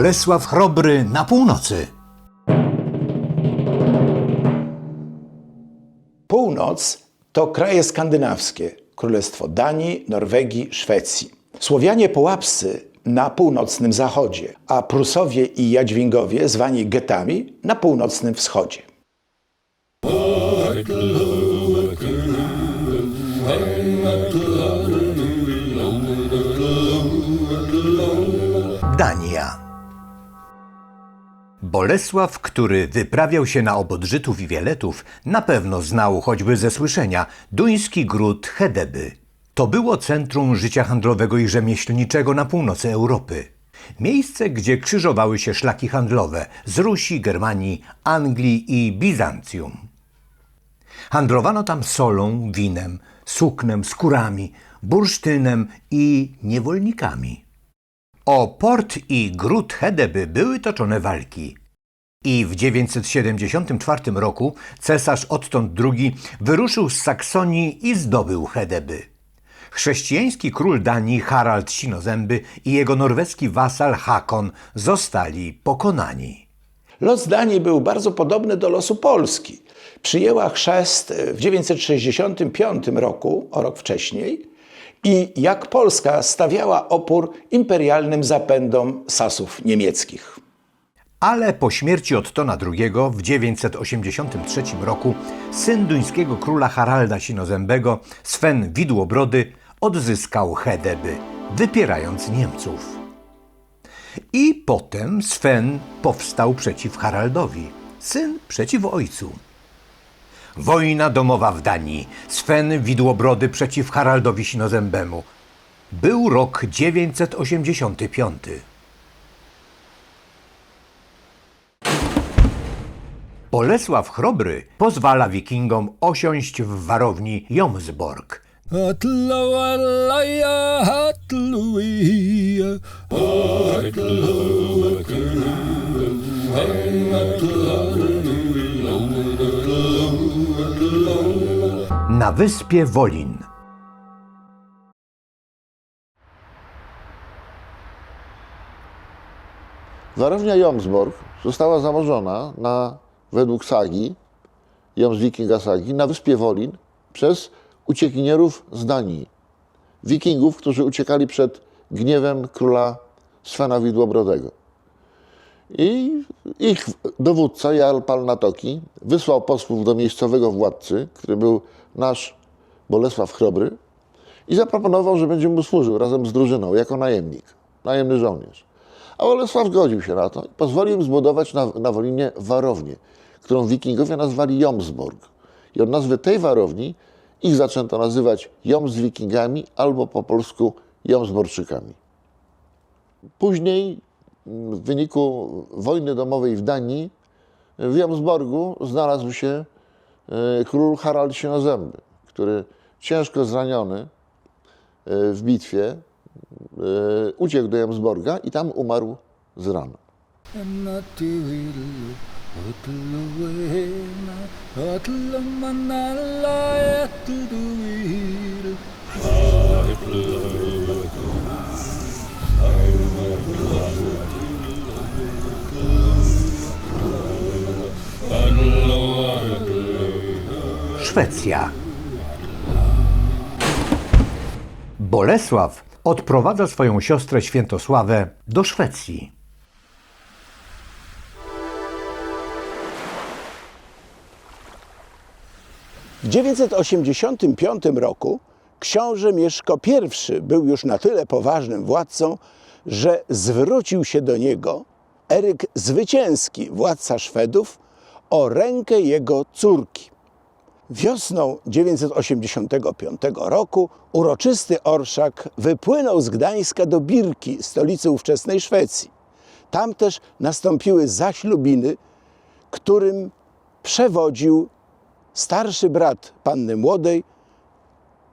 Bolesław Chrobry na północy. Północ to kraje skandynawskie, Królestwo Danii, Norwegii, Szwecji. Słowianie połapscy na północnym zachodzie, a Prusowie i Jadźwingowie, zwani getami, na północnym wschodzie. Dania. Bolesław, który wyprawiał się na obodrzytów i wieletów, na pewno znał choćby ze słyszenia duński gród Hedeby. To było centrum życia handlowego i rzemieślniczego na północy Europy. Miejsce, gdzie krzyżowały się szlaki handlowe z Rusi, Germanii, Anglii i Bizancjum. Handlowano tam solą, winem, suknem, skórami, bursztynem i niewolnikami. O port i gród Hedeby były toczone walki. I w 974 roku cesarz odtąd II wyruszył z Saksonii i zdobył Hedeby. Chrześcijański król Danii Harald Sinozęby i jego norweski wasal Hakon zostali pokonani. Los Danii był bardzo podobny do losu Polski. Przyjęła chrzest w 965 roku, o rok wcześniej, i jak Polska stawiała opór imperialnym zapędom Sasów niemieckich. Ale po śmierci Ottona II w 983 roku syn duńskiego króla Haralda Sinozębego, Sven Widłobrody, odzyskał Hedeby, wypierając Niemców. I potem Sven powstał przeciw Haraldowi, syn przeciw ojcu. Wojna domowa w Danii, Sven Widłobrody przeciw Haraldowi Sinozębemu. Był rok 985. Bolesław Chrobry pozwala wikingom osiąść w warowni Jomsborg. Na wyspie Wolin. Warownia Jomsborg została założona na, według sagi, Joms Wikinga sagi, na wyspie Wolin przez uciekinierów z Danii. Wikingów, którzy uciekali przed gniewem króla Svena Widłobrodego. I ich dowódca, Jarl Palnatoki, wysłał posłów do miejscowego władcy, który był nasz Bolesław Chrobry, i zaproponował, że będzie mu służył razem z drużyną jako najemnik, najemny żołnierz. A Bolesław zgodził się na to i pozwolił im zbudować na, na Wolinie warownię, którą wikingowie nazwali Jomsborg. I od nazwy tej warowni ich zaczęto nazywać Joms Wikingami albo po polsku Jomsborczykami. Później mm, w wyniku wojny domowej w Danii w Jomsborgu znalazł się e, król Harald Sinozęby, który ciężko zraniony e, w bitwie e, uciekł do Jomsborga i tam umarł z rana. Szwecja. Bolesław odprowadza swoją siostrę Świętosławę do Szwecji. W 985 roku książę Mieszko I był już na tyle poważnym władcą, że zwrócił się do niego Eryk Zwycięski, władca Szwedów, o rękę jego córki. Wiosną 985 roku uroczysty orszak wypłynął z Gdańska do Birki, stolicy ówczesnej Szwecji. Tam też nastąpiły zaślubiny, którym przewodził starszy brat panny młodej,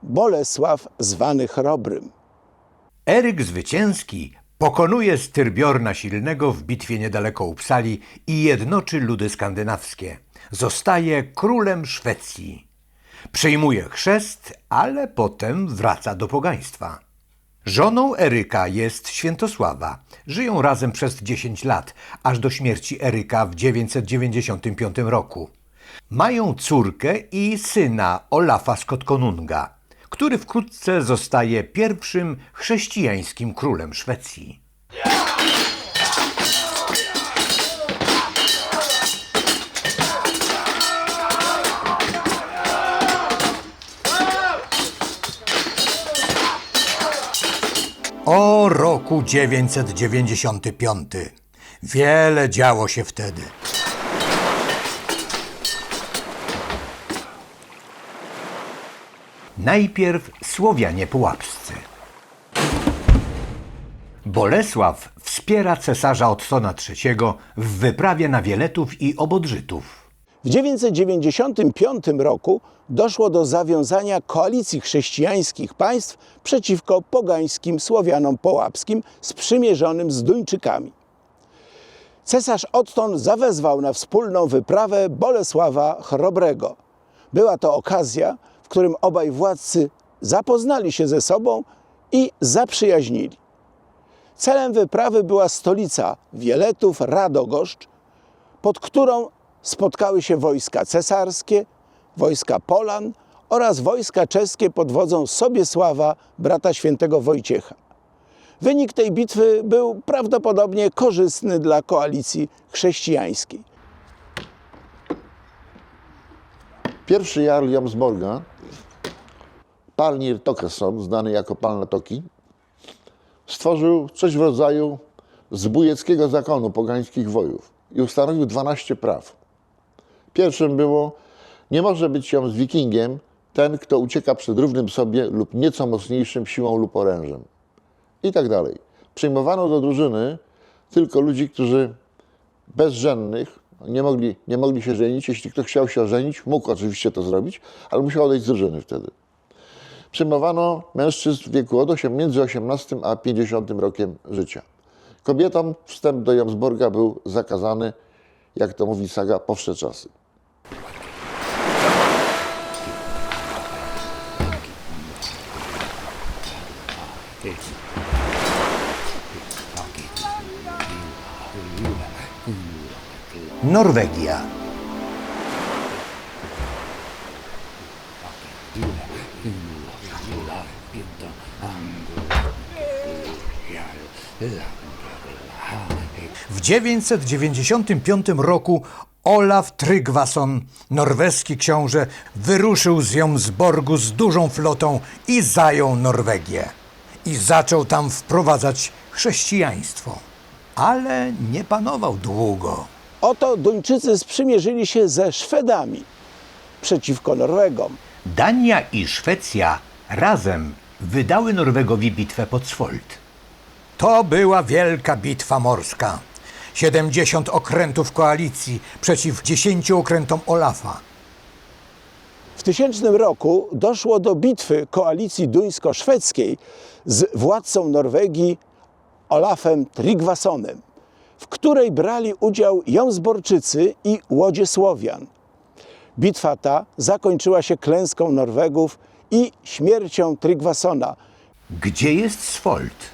Bolesław zwany Chrobrym. Eryk Zwycięski pokonuje Styrbjorna Silnego w bitwie niedaleko Uppsali i jednoczy ludy skandynawskie. Zostaje królem Szwecji. Przyjmuje chrzest, ale potem wraca do pogaństwa. Żoną Eryka jest Świętosława. Żyją razem przez 10 lat, aż do śmierci Eryka w 995 roku. Mają córkę i syna Olafa z Kotkonunga, który wkrótce zostaje pierwszym chrześcijańskim królem Szwecji. O roku 995. Wiele działo się wtedy. Najpierw Słowianie Pułapscy. Bolesław wspiera cesarza Ottona III w wyprawie na Wieletów i Obodrzytów. W 995 roku doszło do zawiązania koalicji chrześcijańskich państw przeciwko pogańskim Słowianom połapskim sprzymierzonym z Duńczykami. Cesarz Otton zawezwał na wspólną wyprawę Bolesława Chrobrego. Była to okazja, w którym obaj władcy zapoznali się ze sobą i zaprzyjaźnili. Celem wyprawy była stolica Wieletów Radogoszcz, pod którą spotkały się wojska cesarskie, wojska Polan oraz wojska czeskie pod wodzą Sobiesława, brata świętego Wojciecha. Wynik tej bitwy był prawdopodobnie korzystny dla koalicji chrześcijańskiej. Pierwszy jarl Jomsborga, Palnir Tokeson, znany jako Palna Toki, stworzył coś w rodzaju zbójeckiego zakonu pogańskich wojów i ustanowił 12 praw. Pierwszym było, nie może być ją z wikingiem ten, kto ucieka przed równym sobie lub nieco mocniejszym siłą lub orężem. I tak dalej. Przyjmowano do drużyny tylko ludzi, którzy bezżennych, nie mogli, nie mogli się żenić. Jeśli ktoś chciał się ożenić, mógł oczywiście to zrobić, ale musiał odejść z drużyny wtedy. Przyjmowano mężczyzn w wieku od 8, między 18 a 50 rokiem życia. Kobietom wstęp do Jomsborga był zakazany, jak to mówi saga, po wsze czasy. Norwegia. W 995 roku Olaf Tryggvason, norweski książę, wyruszył z Jomsborgu z dużą flotą i zajął Norwegię. I zaczął tam wprowadzać chrześcijaństwo. Ale nie panował długo. Oto Duńczycy sprzymierzyli się ze Szwedami przeciwko Norwegom. Dania i Szwecja razem wydały Norwegowi bitwę pod Svold. To była wielka bitwa morska. 70 okrętów koalicji przeciw 10 okrętom Olafa. W tysięcznym roku doszło do bitwy koalicji duńsko-szwedzkiej z władcą Norwegii Olafem Tryggvasonem, w której brali udział Jomsborczycy i łodzie Słowian. Bitwa ta zakończyła się klęską Norwegów i śmiercią Tryggvasona. Gdzie jest Svold?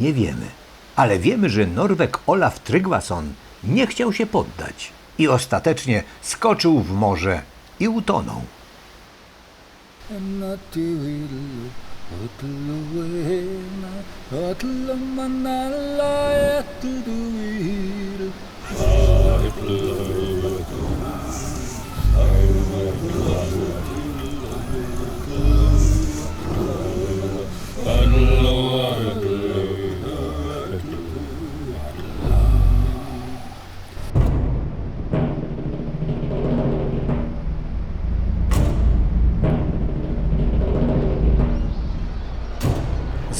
Nie wiemy. Ale wiemy, że Norweg Olaf Tryggvason nie chciał się poddać i ostatecznie skoczył w morze i utonął. Otlawena, otlamanala, etudumir,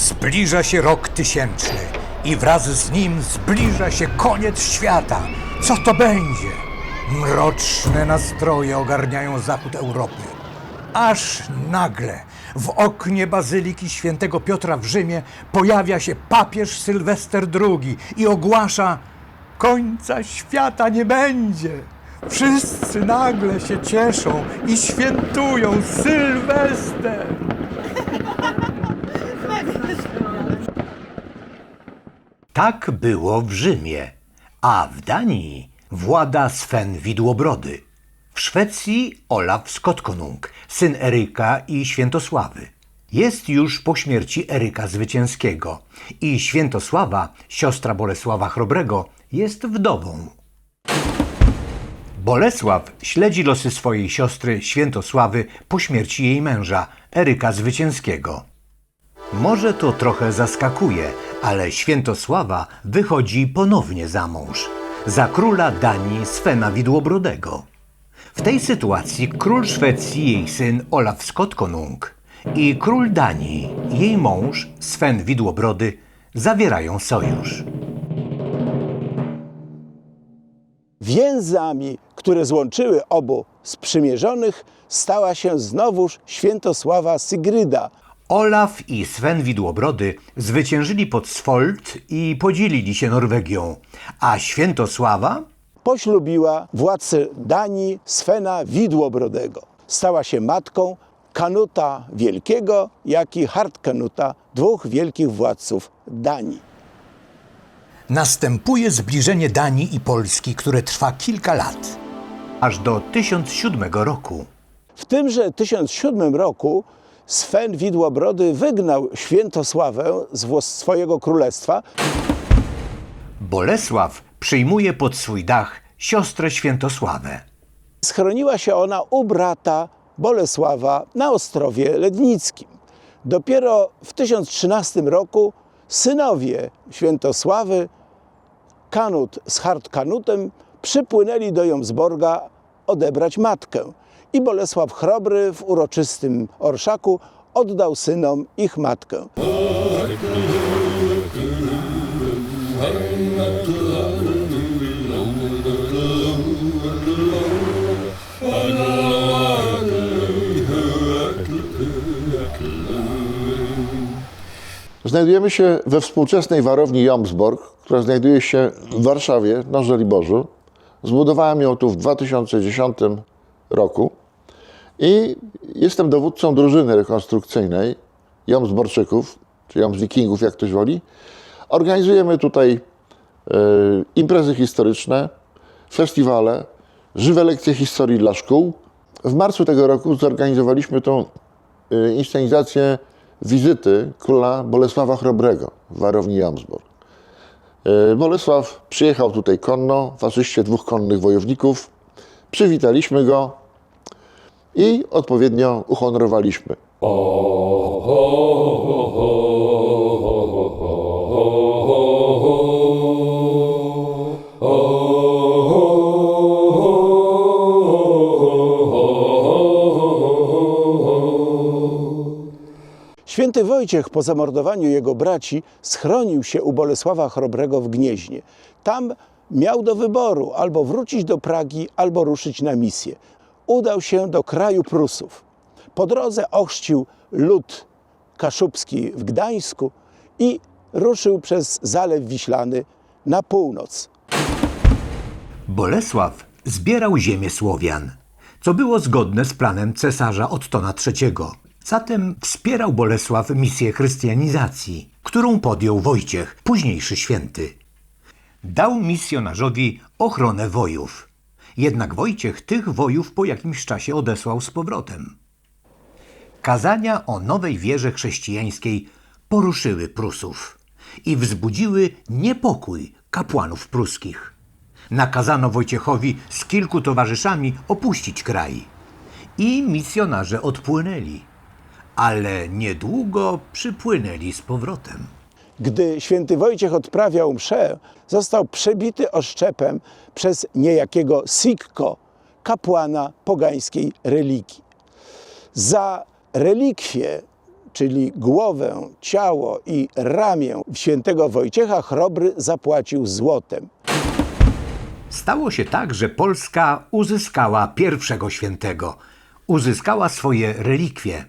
Zbliża się rok tysięczny i wraz z nim zbliża się koniec świata. Co to będzie? Mroczne nastroje ogarniają zachód Europy. Aż nagle w oknie bazyliki świętego Piotra w Rzymie pojawia się papież Sylwester II i ogłasza: Końca świata nie będzie. Wszyscy nagle się cieszą i świętują Sylwester. Tak było w Rzymie, a w Danii włada Sven Widłobrody. W Szwecji Olaf Skotkonung, syn Eryka i Świętosławy. Jest już po śmierci Eryka Zwycięskiego i Świętosława, siostra Bolesława Chrobrego, jest wdową. Bolesław śledzi losy swojej siostry Świętosławy po śmierci jej męża, Eryka Zwycięskiego. Może to trochę zaskakuje, ale Świętosława wychodzi ponownie za mąż. Za króla Danii Svena Widłobrodego. W tej sytuacji król Szwecji, jej syn Olaf Skotkonung i król Danii, jej mąż Sven Widłobrody zawierają sojusz. Więzami, które złączyły obu sprzymierzonych, stała się znowuż Świętosława Sygryda, Olaf i Sven Widłobrody zwyciężyli pod Svold i podzielili się Norwegią, a Świętosława poślubiła władcę Danii Svena Widłobrodego. Stała się matką Kanuta Wielkiego, jak i Hardkanuta, dwóch wielkich władców Danii. Następuje zbliżenie Danii i Polski, które trwa kilka lat, aż do 1007 roku. W tymże 1007 roku Sven Widłobrody wygnał Świętosławę z swojego królestwa, Bolesław przyjmuje pod swój dach siostrę Świętosławę. Schroniła się ona u brata Bolesława na Ostrowie Lednickim. Dopiero w 1013 roku synowie Świętosławy, Kanut z Hardkanutem, przypłynęli do Jomsborga odebrać matkę. I Bolesław Chrobry w uroczystym orszaku oddał synom ich matkę. Znajdujemy się we współczesnej warowni Jomsborg, która znajduje się w Warszawie na Żoliborzu. Zbudowałem ją tu w 2010 roku i jestem dowódcą drużyny rekonstrukcyjnej Jomsborczyków, czy Jomswikingów, jak ktoś woli. Organizujemy tutaj e, imprezy historyczne, festiwale, żywe lekcje historii dla szkół. W marcu tego roku zorganizowaliśmy tą y, inscenizację wizyty króla Bolesława Chrobrego w warowni Jamsborg. Y, Bolesław przyjechał tutaj konno w asyście dwóch konnych wojowników. Przywitaliśmy go i odpowiednio uhonorowaliśmy. Święty Wojciech po zamordowaniu jego braci schronił się u Bolesława Chrobrego w Gnieźnie. Tam miał do wyboru albo wrócić do Pragi, albo ruszyć na misję. Udał się do kraju Prusów. Po drodze ochrzcił lud kaszubski w Gdańsku i ruszył przez Zalew Wiślany na północ. Bolesław zbierał ziemię Słowian, co było zgodne z planem cesarza Ottona III. Zatem wspierał Bolesław misję chrystianizacji, którą podjął Wojciech, późniejszy święty. Dał misjonarzowi ochronę wojów. Jednak Wojciech tych wojów po jakimś czasie odesłał z powrotem. Kazania o nowej wierze chrześcijańskiej poruszyły Prusów i wzbudziły niepokój kapłanów pruskich. Nakazano Wojciechowi z kilku towarzyszami opuścić kraj i misjonarze odpłynęli, ale niedługo przypłynęli z powrotem. Gdy święty Wojciech odprawiał mszę, został przebity oszczepem przez niejakiego Sikko, kapłana pogańskiej religii. Za relikwie, czyli głowę, ciało i ramię świętego Wojciecha Chrobry zapłacił złotem. Stało się tak, że Polska uzyskała pierwszego świętego, uzyskała swoje relikwie,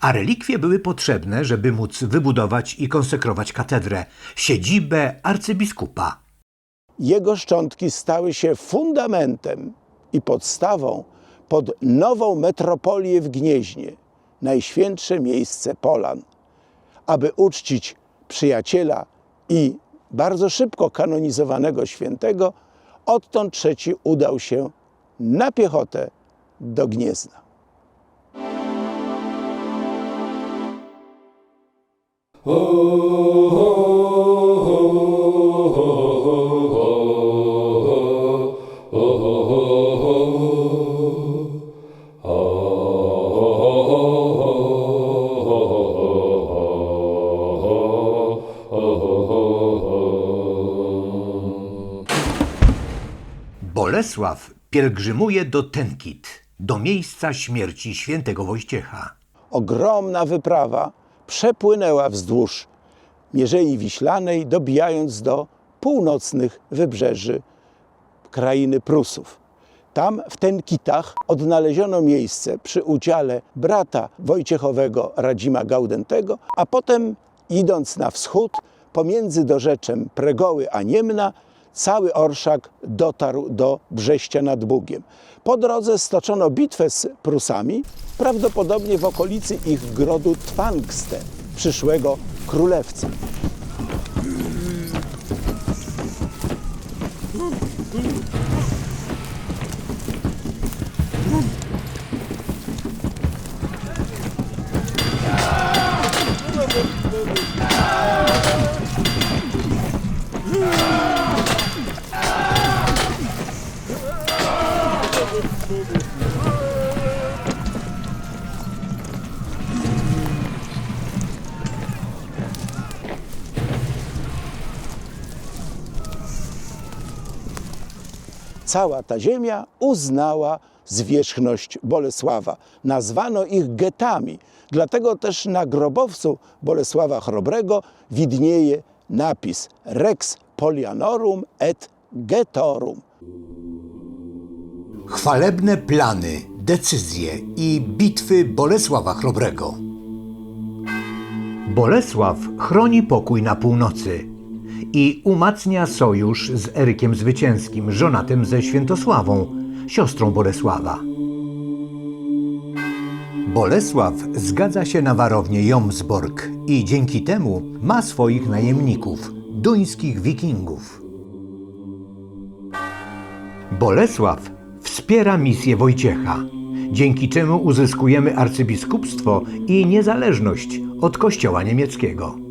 a relikwie były potrzebne, żeby móc wybudować i konsekrować katedrę, siedzibę arcybiskupa. Jego szczątki stały się fundamentem i podstawą pod nową metropolię w Gnieźnie, najświętsze miejsce Polan. Aby uczcić przyjaciela i bardzo szybko kanonizowanego świętego, odtąd trzeci udał się na piechotę do Gniezna. Bolesław pielgrzymuje do Tenkit, do miejsca śmierci świętego Wojciecha. ogromna wyprawa przepłynęła wzdłuż Mierzei Wiślanej, dobijając do północnych wybrzeży krainy Prusów. Tam w Tenkitach odnaleziono miejsce przy udziale brata Wojciechowego Radzima Gaudentego, a potem idąc na wschód pomiędzy dorzeczem Pregoły a Niemna, cały orszak dotarł do Brześcia nad Bugiem. Po drodze stoczono bitwę z Prusami, prawdopodobnie w okolicy ich grodu Twangste, przyszłego królewca. Cała ta ziemia uznała zwierzchność Bolesława. Nazwano ich getami. Dlatego też na grobowcu Bolesława Chrobrego widnieje napis Rex Polianorum et Getorum. Chwalebne plany, decyzje i bitwy Bolesława Chrobrego. Bolesław chroni pokój na północy i umacnia sojusz z Erykiem Zwycięskim, żonatym ze Świętosławą, siostrą Bolesława. Bolesław zgadza się na warownię Jomsborg i dzięki temu ma swoich najemników, duńskich wikingów. Bolesław wspiera misję Wojciecha, dzięki czemu uzyskujemy arcybiskupstwo i niezależność od kościoła niemieckiego.